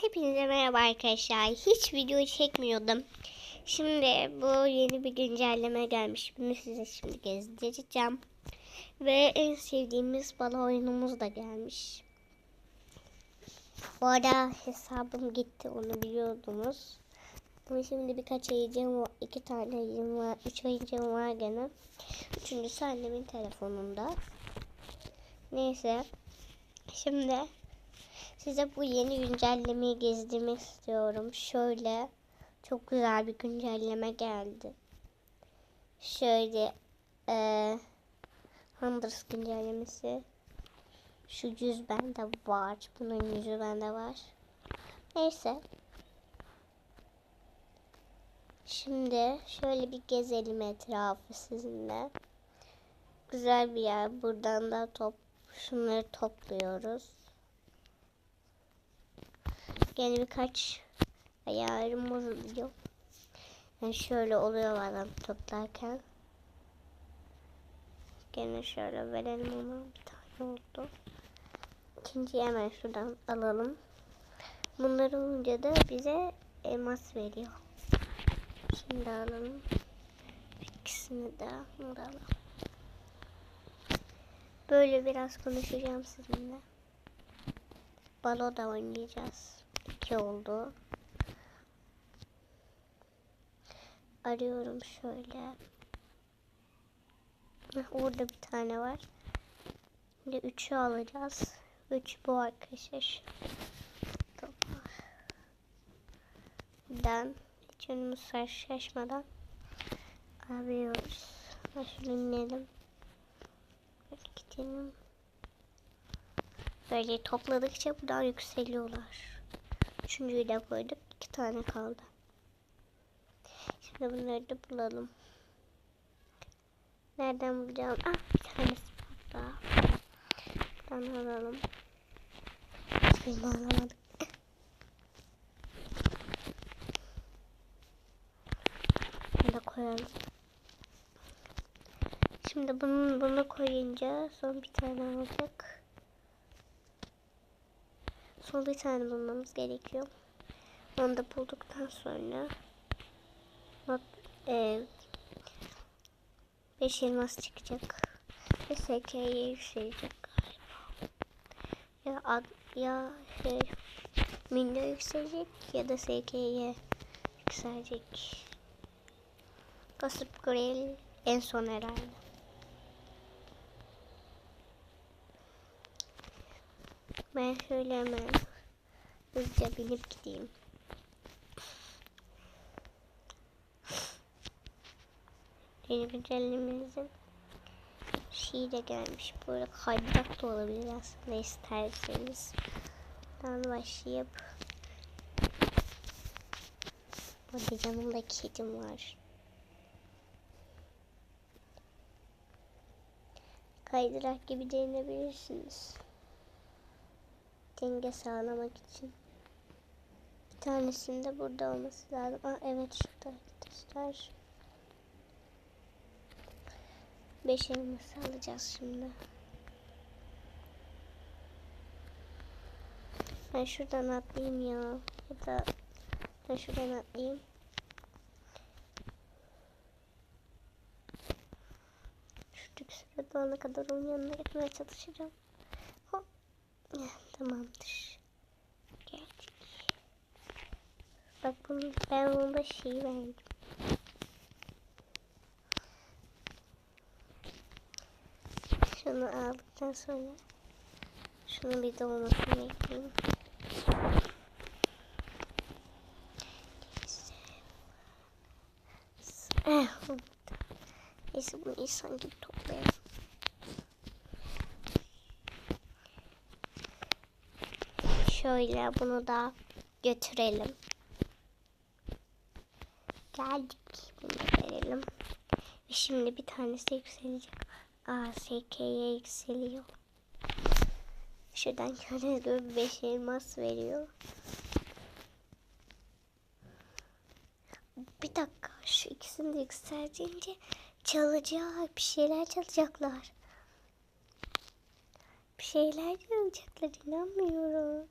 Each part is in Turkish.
Hepinize merhaba arkadaşlar. Hiç video çekmiyordum. Şimdi bu yeni bir güncelleme gelmiş. Bunu size şimdi gezdireceğim. Ve en sevdiğimiz balo oyunumuz da gelmiş. Bu arada hesabım gitti onu biliyordunuz. Ama şimdi birkaç ayıcım var. iki tane ayıcım var. Üç ayıcım var gene. Üçüncüsü annemin telefonunda. Neyse. Şimdi Size bu yeni güncellemeyi gezdirmek istiyorum. Şöyle çok güzel bir güncelleme geldi. Şöyle e, Hunters güncellemesi. Şu yüz bende var. Bunun yüzü bende var. Neyse. Şimdi şöyle bir gezelim etrafı sizinle. Güzel bir yer. Buradan da top şunları topluyoruz. Yeni birkaç ayarım bozuluyor. Yani şöyle oluyor bazen toplarken. Gene şöyle verelim ona bir tane oldu. İkinciyi hemen şuradan alalım. Bunlar olunca da bize elmas veriyor. Şimdi alalım. İkisini de alalım. Böyle biraz konuşacağım sizinle. Balo da oynayacağız. 2 oldu. Arıyorum şöyle. Orada bir tane var. Şimdi 3'ü alacağız. 3 bu arkadaşlar. Buradan hiç önümüz şaşmadan arıyoruz. Ha, şunu inelim. Böyle gidelim. Böyle topladıkça buradan yükseliyorlar. Üçüncüyü de koyduk. İki tane kaldı. Şimdi bunları da bulalım. Nereden bulacağım? Ah bir tanesi burada. Buradan alalım. Şimdi alamadık. Bunu da koyalım. Şimdi bunu, bunu koyunca son bir tane olacak. Son bir tane bulmamız gerekiyor. Onu da bulduktan sonra not, e, 5 elmas çıkacak. Ve SK'ye yükselecek galiba. Ya, ad, ya şey Minda yükselecek ya da SK'ye yükselecek. Gossip Grill en son herhalde. Ben şöyle hemen hızlıca binip gideyim. Yeni güncellememizin şeyi de gelmiş. Böyle kaydırak da olabilir aslında isterseniz. Buradan başlayıp Burada canımda kedim var. Kaydırak gibi denebilirsiniz denge sağlamak için. Bir tanesinde burada olması lazım. Aa, evet şurada arkadaşlar. Beş elması alacağız şimdi. Ben şuradan atlayayım ya. Ya da ben şuradan atlayayım. Şuradaki sırada ona kadar onun yanına gitmeye çalışacağım. Tamamdır. Geldik. Bak bunu, ben bunda şey verdim. Şunu aldıktan sonra şunu bir dolmasını Neyse bunu insan gibi toplayalım. Şöyle bunu da götürelim. Geldik. Bunu verelim. Ve şimdi bir tanesi yükselecek. Aa SK'ye yükseliyor. Şuradan gibi 5 elmas veriyor. Bir dakika şu ikisini de yükseltince çalacak. Bir şeyler çalacaklar. Bir şeyler çalacaklar inanmıyorum.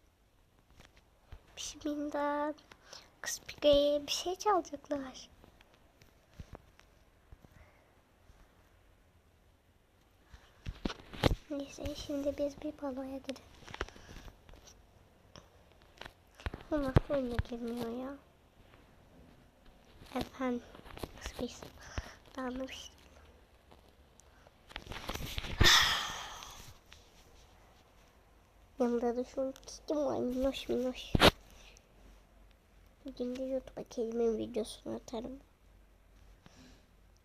Bismillah. Kız Piga'ya bir şey çalacaklar. Neyse şimdi biz bir baloya gidelim. Ama oyuna girmiyor ya. Efendim. Nasıl bir Dalmış. Yanında da şu kim var minnoş minnoş. Bugün de YouTube'a kelimenin videosunu atarım.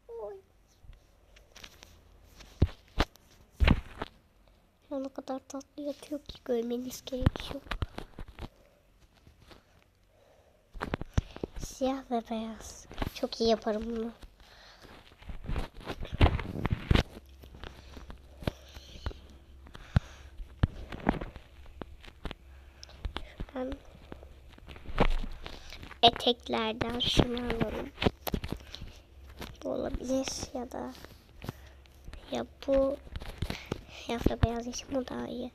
Oy. An o kadar tatlı yatıyor ki görmeniz gerekiyor. Siyah ve beyaz. Çok iyi yaparım bunu. Şuradan eteklerden şunu alalım. Bu olabilir ya da ya bu ya da beyaz için bu daha iyi.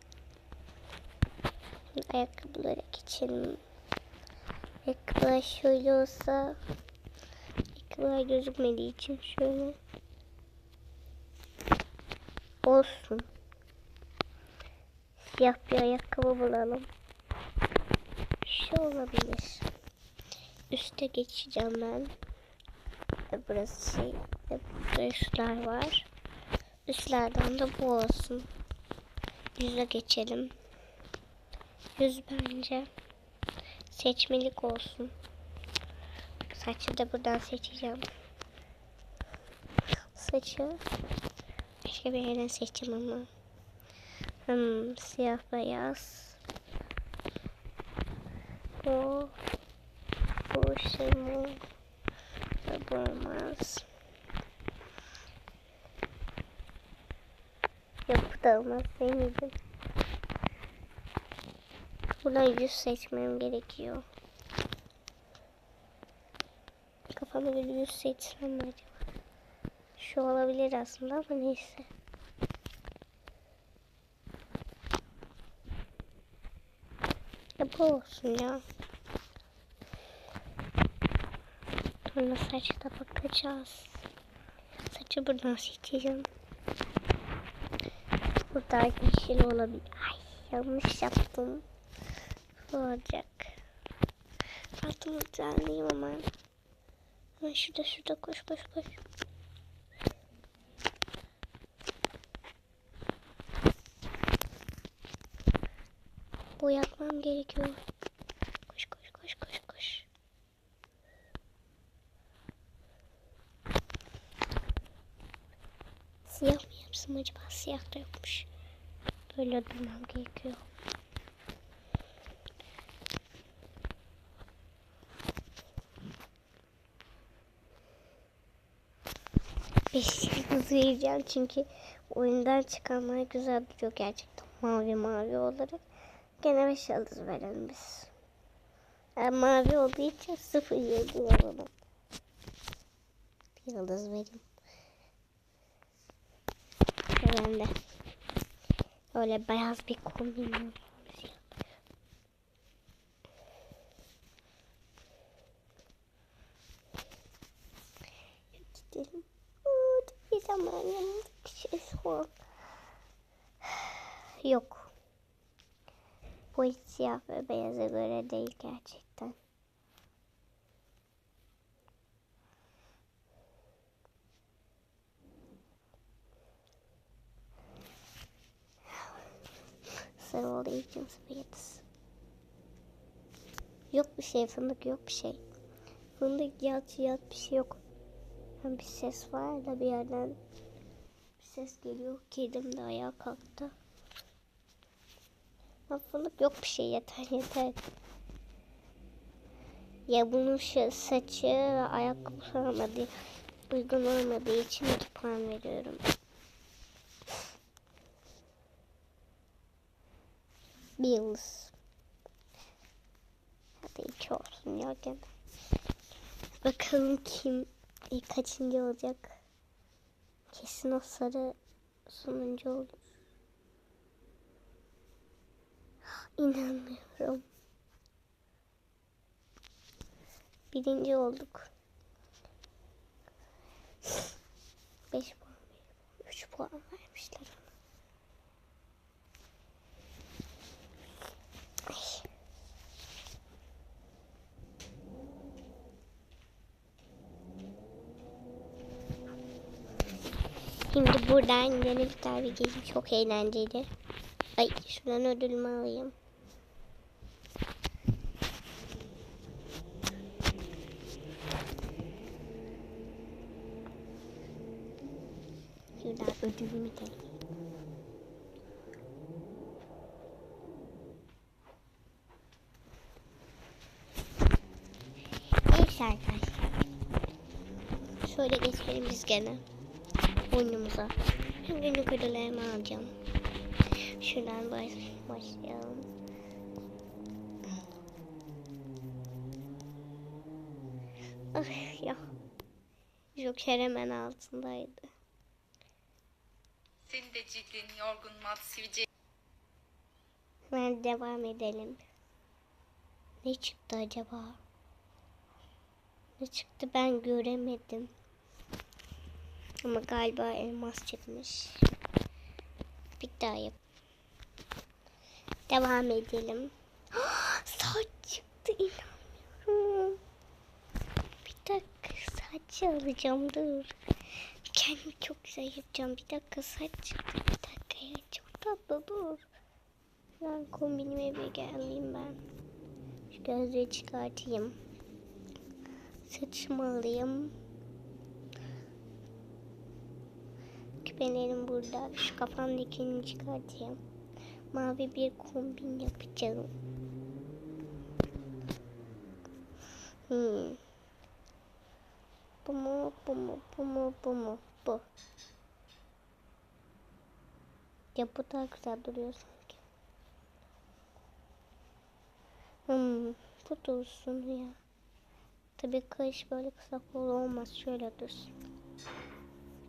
Şimdi ayakkabılara geçelim. Ayakkabılar şöyle olsa ayakkabılar gözükmediği için şöyle olsun. Siyah bir ayakkabı bulalım. Şu olabilir. Üste geçeceğim ben. E, Burası şey, e, burada üstler var. Üstlerden de bu olsun. Yüze geçelim. Yüz bence seçmelik olsun. Saçı da buradan seçeceğim. Saçı başka bir yerden seçeceğim ama. Hmm, siyah beyaz. Bu bu şey mi? Olmaz. Yok bu da olmaz. Sevmedim. Buradan yüz seçmem gerekiyor. Kafama göre yüz seçsem mi acaba? Şu olabilir aslında ama neyse. Ya bu olsun ya. Sonra saçta bakacağız. Saçı buradan seçeceğim. Burada yeşil olabilir. Ay yanlış yaptım. Bu olacak. Altımı düzenleyeyim ama. Hemen şurada şurada koş koş koş. Boyatmam gerekiyor. Koş koş koş koş koş. Siyah mı yapsam acaba? Siyah da yokmuş. Böyle durmam gerekiyor. Beş yıldız vereceğim çünkü oyundan çıkanlar güzel duruyor gerçekten mavi mavi olarak. Gene beş yıldız verelim biz. Yani mavi olduğu için sıfır yıldız alalım. Bir yıldız vereyim. Ve ben de öyle beyaz bir kombin şey. Yok. Bu siyah ve beyaza göre değil gerçekten. Sarı olduğu için sıfır Yok bir şey fındık yok bir şey. Fındık yat yat bir şey yok. Hem bir ses var da bir yerden bir ses geliyor. Kedim de ayağa kalktı. Fındık yok bir şey yeter yeter. Ya bunun şu saçı ve ayakkabı uygun olmadığı için iki puan veriyorum. Yıldız. Hadi iki olsun ya gene. Bakalım kim kaçıncı olacak. Kesin o sarı sonuncu olur. İnanmıyorum. Birinci olduk. 5 puan, 3 puan vermişler Şimdi buradan yeni bir tane geçeyim. Çok eğlenceli. Ay şuradan ödülümü alayım. Şuradan ödülümü de alayım. Neyse arkadaşlar. Şöyle geçelim biz gene oyunumuza. Hem günlük ödüllerimi alacağım. Şuradan baş, başlayalım. Ah ya. Joker hemen altındaydı. Senin de cildin yorgun, mat, sivilce Hemen devam edelim. Ne çıktı acaba? Ne çıktı ben göremedim. Ama galiba elmas çıkmış. Bir daha yap. Devam edelim. Saç çıktı inanmıyorum. Bir dakika saç alacağım dur. Kendimi çok güzel yapacağım. Bir dakika saç çıktı. Bir dakika ya çok tatlı dur. Ben kombinime bir geleyim ben. Şu gözlüğü çıkartayım. Saçımı alayım. Küpelerim burada. Şu kafamdakini çıkartayım. Mavi bir kombin yapacağım. Hmm. Bu mu, bu mu, bu mu, bu mu, bu. Ya bu daha güzel duruyor sanki. Hmm, bu dursun ya. Tabii kış böyle kısa kol olmaz. Şöyle dursun.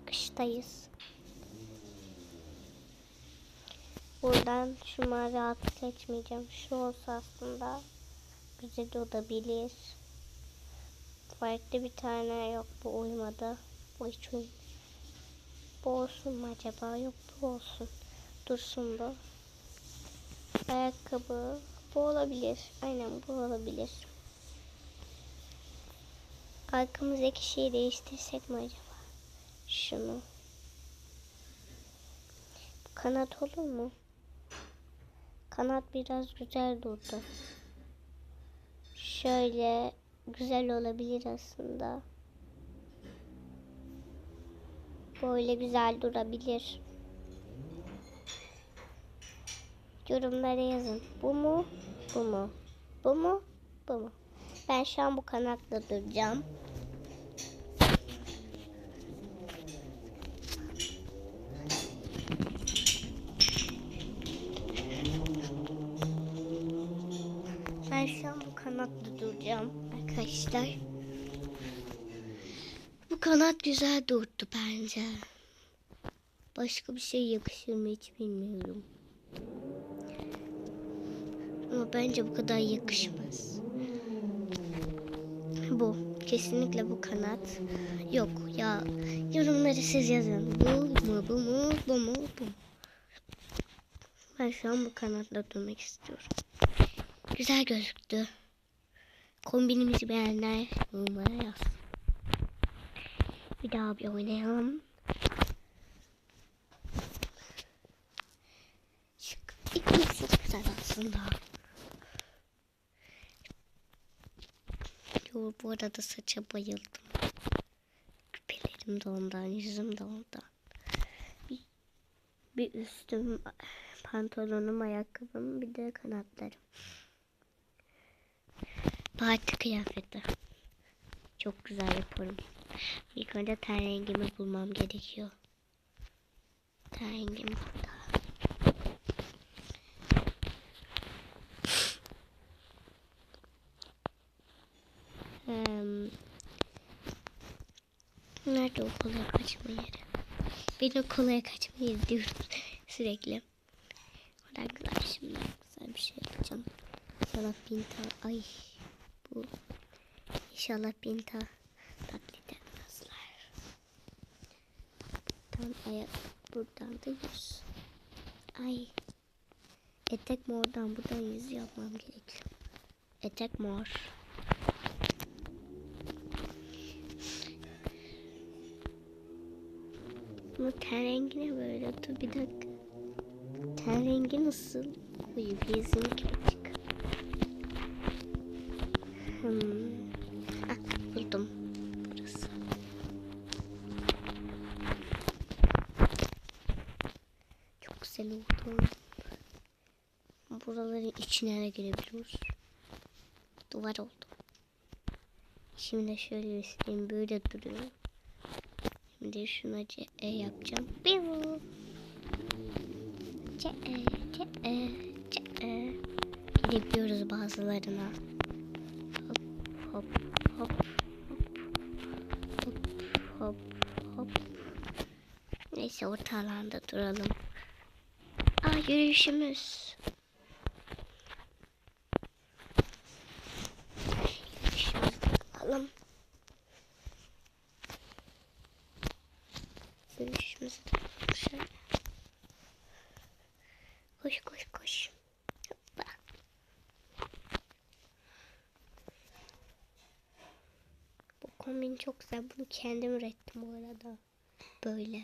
Kıştayız. Buradan şu mavi altı seçmeyeceğim. Şu olsa aslında güzel olabilir. Farklı bir tane yok bu uymadı. Bu hiç uymadı. Bu olsun mu acaba? Yok bu olsun. Dursun bu. Ayakkabı. Bu olabilir. Aynen bu olabilir. Arkamızdaki şeyi değiştirsek mi acaba? Şunu. Bu kanat olur mu? Kanat biraz güzel durdu. Şöyle güzel olabilir aslında. Böyle güzel durabilir. Yorumlara yazın. Bu mu? Bu mu? Bu mu? Bu mu? Ben şu an bu kanatla duracağım. Kanatla duracağım arkadaşlar. Bu kanat güzel durdu bence. Başka bir şey yakışır mı hiç bilmiyorum. Ama bence bu kadar yakışmaz. Bu. Kesinlikle bu kanat. Yok ya. Yorumları siz yazın. Bu mu bu mu bu mu bu mu? Ben şu an bu kanatla durmak istiyorum. Güzel gözüktü. Kombinimizi beğenenler yorumlara yazsın. Bir daha bir oynayalım. Şu ikimiz çok güzel aslında. Yo, bu arada saça bayıldım. Küpelerim de ondan, yüzüm de ondan. Bir, bir üstüm, pantolonum, ayakkabım, bir de kanatlarım. Parti kıyafeti. Çok güzel yaparım. İlk önce ten rengimi bulmam gerekiyor. Ten rengim burada. Hmm. Nerede o kolaya kaçma yeri? Ben o kolaya kaçma yeri diyorum sürekli. Oradan güzel şimdi güzel bir şey yapacağım. Sana bin tane ay İnşallah bin ta taklit etmezler. Buradan ayak buradan da yüz. Ay. Etek mordan buradan yüz yapmam gerekiyor. Etek mor. Bunun ten rengi ne böyle? Dur bir dakika. Ten rengi nasıl? Koyu bizim gibi çık. Hmm. İçine girebiliyoruz. Duvar oldu. Şimdi şöyle göstereyim. Böyle duruyor. Şimdi şuna C E yapacağım. Biu. C E C E C E. Gidebiliyoruz bazılarına. Hop hop hop hop hop hop hop. Neyse orta alanda duralım. Aa yürüyüşümüz. Yürüyüşümüzü alalım. Yürüyüşümüzü de alalım şöyle. Koş koş koş. Hoppa. Bu kombin çok güzel. Bunu kendim ürettim bu arada. Böyle.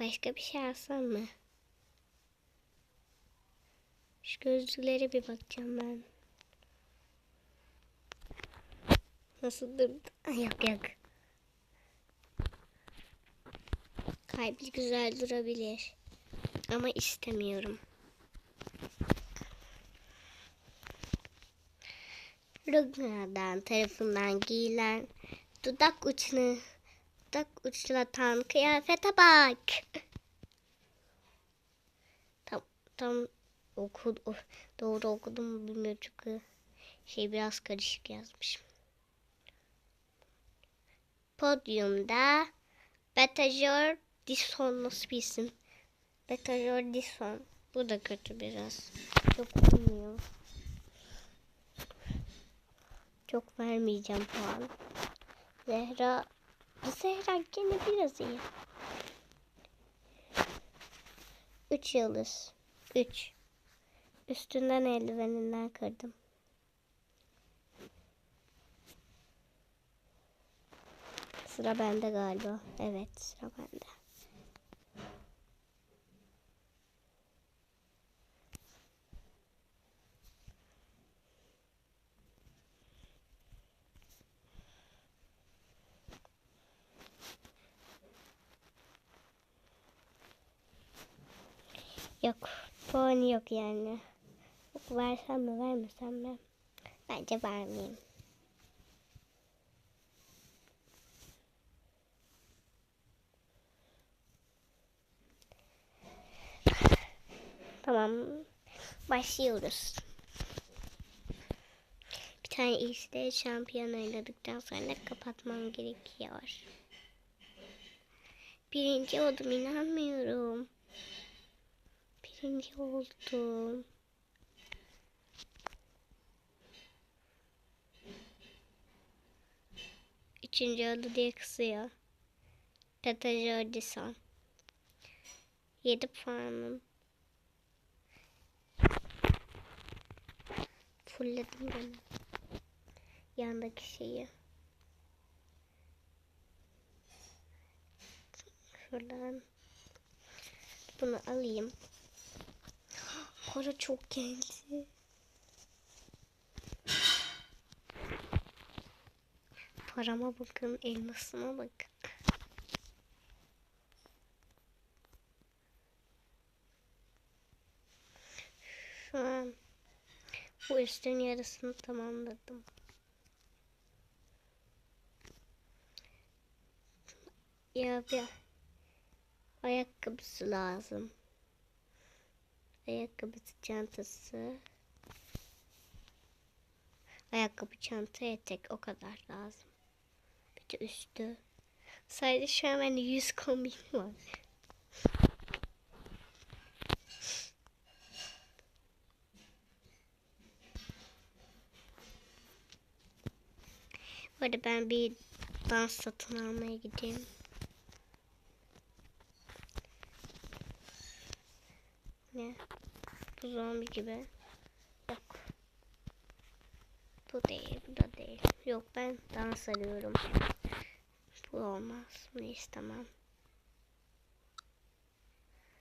Başka bir şey alsam mı? Şu gözlüklere bir bakacağım ben. Nasıl durdu? Ay, Yok yok. Kalbi güzel durabilir. Ama istemiyorum. Rugnadan tarafından giyilen dudak uçunu dudak uçlatan kıyafete bak. Tam tam oku, o- doğru okudum bilmiyorum çünkü şey biraz karışık yazmışım. Podyumda Betajor Dison nasıl bir isim? Betajor Dison. Bu da kötü biraz. Çok olmuyor. Çok vermeyeceğim puan. Zehra. Zehra gene biraz iyi. 3 yıldız. 3. Üstünden eldiveninden kırdım. Sıra bende galiba. Evet sıra bende. Yok. Puan yok yani. Yok, versem mi vermesem mi? Bence vermeyeyim. Tamam. Başlıyoruz. Bir tane işte şampiyon oynadıktan sonra kapatmam gerekiyor. Birinci oldum inanmıyorum. Birinci oldum. Üçüncü oldu diye kısıyor. Tata Jordison. Yedi puanım. Fullledim ben. Yandaki şeyi. Şuradan. Bunu alayım. Para çok geldi. Parama bakın, elmasıma bakın. Şu an bu üstün yarısını tamamladım. Ya bir ayakkabısı lazım. Ayakkabısı, çantası. Ayakkabı, çanta, etek o kadar lazım. Bir de üstü. Sadece şu an bende 100 kombin var. Bu arada ben bir dans satın almaya gideyim. Ne? Bu zombi gibi. Yok. Bu değil, bu da değil. Yok ben dans arıyorum. Bu olmaz. Bunu istemem.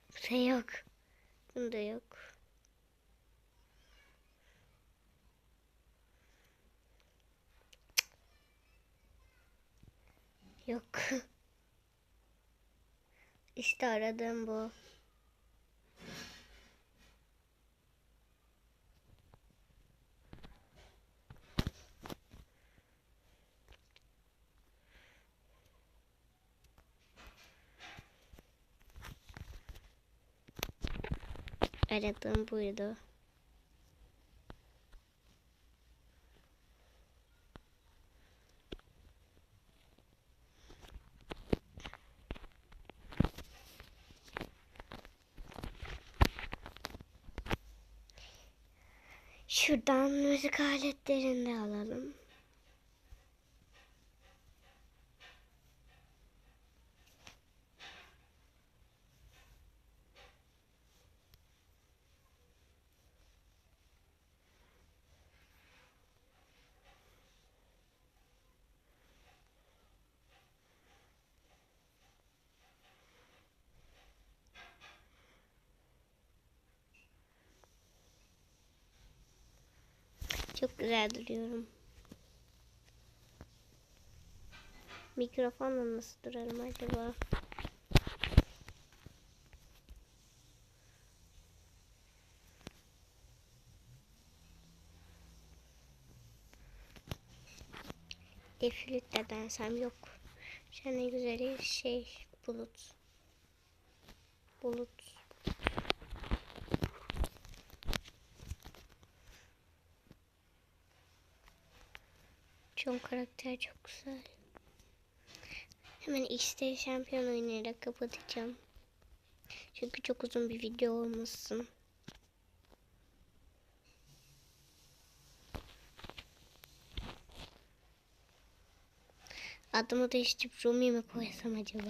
Bu da yok. Bunda yok. Yok. İşte aradığım bu. Aradığım buydu. Şuradan müzik aletlerini alalım. Güzel duruyorum. Mikrofonla nasıl durarım acaba? Deflüt de densem yok. Ne güzeli şey bulut. Bulut. Çok karakter çok güzel. Hemen X'te şampiyon oynayarak kapatacağım. Çünkü çok uzun bir video olmasın. Adımı değiştirip Rumi mi koysam acaba?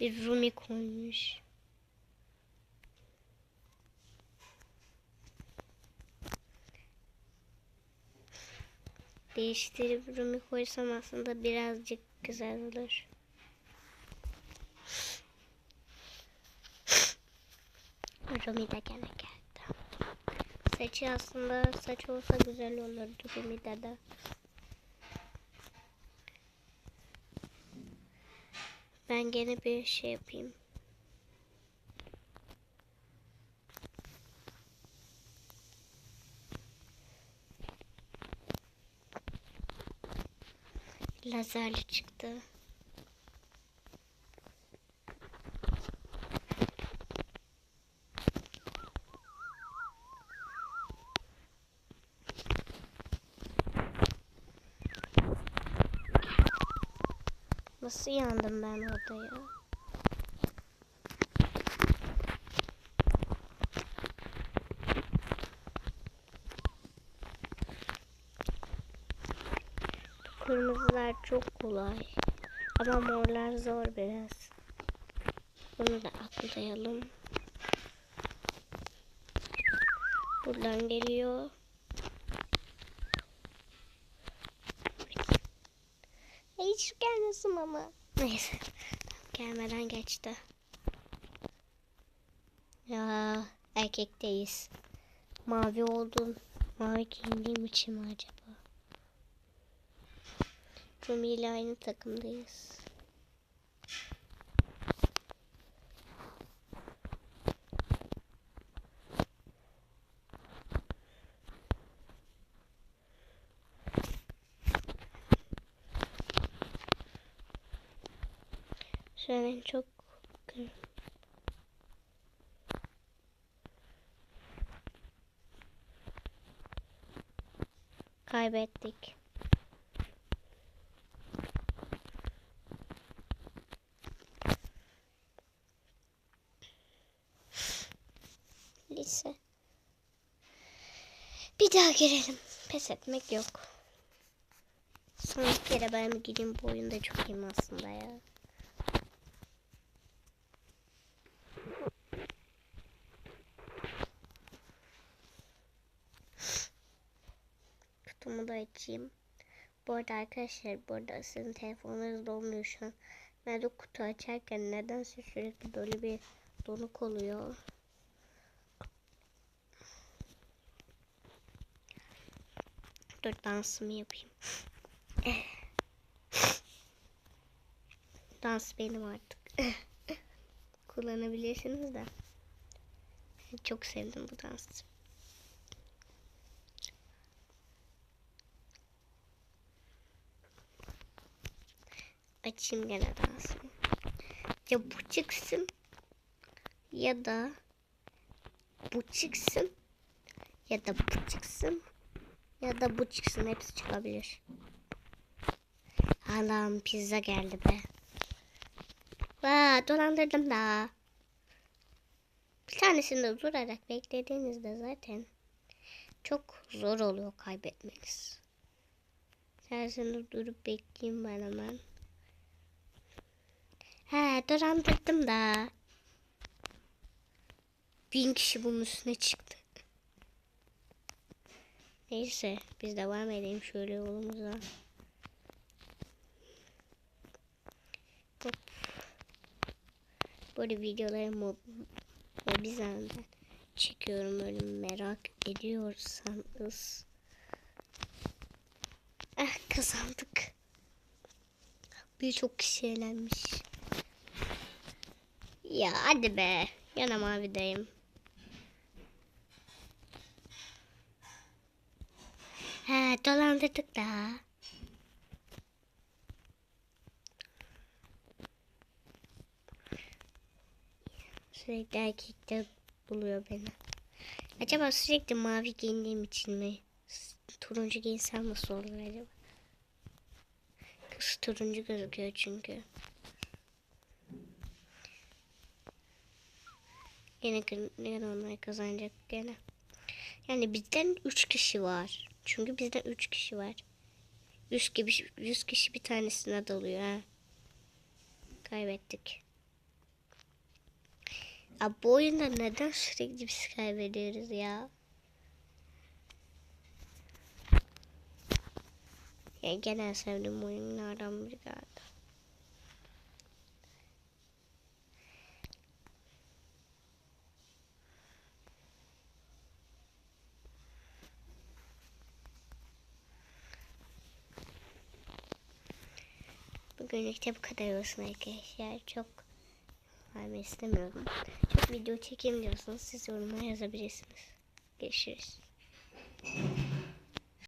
Bir Rumi koymuş. Değiştirip Rumi koysam aslında birazcık güzel olur. Rumi de gene geldi. Saçı aslında saç olsa güzel olurdu Rumi'de de. Ben gene bir şey yapayım. Lazerli çıktı. Nasıl yandım ben orada ya? Kırmızılar çok kolay. Ama morlar zor biraz. Bunu da atlayalım. Buradan geliyor. Hiç gelmesin ama. Neyse. Gelmeden geçti. Ya erkekteyiz. Mavi oldum. Mavi giyindiğim için mi acaba? Rumi ile aynı takımdayız. Şu çok kaybettik. Lise. Bir daha girelim. Pes etmek yok. Son bir kere ben gireyim bu oyunda çok iyiyim aslında ya. Kutumu da açayım. Bu arada arkadaşlar bu arada sizin telefonunuz dolmuyor şu an. Ben de kutu açarken nedense sürekli böyle bir donuk oluyor. Dur dansımı yapayım. Dans benim artık. Kullanabilirsiniz de. Çok sevdim bu dansı. Açayım gene dansımı. Ya bu çıksın ya da bu çıksın ya da bu çıksın ya da bu çıksın hepsi çıkabilir. Allah'ım pizza geldi be. Vaa dolandırdım da. Bir tanesinde durarak beklediğinizde zaten çok zor oluyor kaybetmeniz. Tersinde durup bekleyeyim ben hemen. He dolandırdım da. Bin kişi bunun üstüne çıktı. Neyse biz devam edelim şöyle yolumuza. Hop. Böyle videoları mob Mobizan'dan çekiyorum öyle merak ediyorsanız. Ah kazandık. Birçok kişi eğlenmiş. Ya hadi be. Yana mavideyim. He dolandırdık da. Sürekli erkekler buluyor beni. Acaba sürekli mavi giyindiğim için mi? Turuncu giyinsem nasıl olur acaba? Kız turuncu gözüküyor çünkü. Gene, gene onlar kazanacak gene. Yani bizden 3 kişi var. Çünkü bizden 3 kişi var. 100 kişi, 100 kişi bir tanesine dalıyor ha. Kaybettik. Ya bu oyunda neden sürekli biz kaybediyoruz ya? Ya genel sevdiğim oyunlardan biri galiba. Bugünlük bu kadar olsun arkadaşlar. Çok vermek istemiyorum. Çok video çekeyim diyorsanız siz yorumlara yazabilirsiniz. Görüşürüz.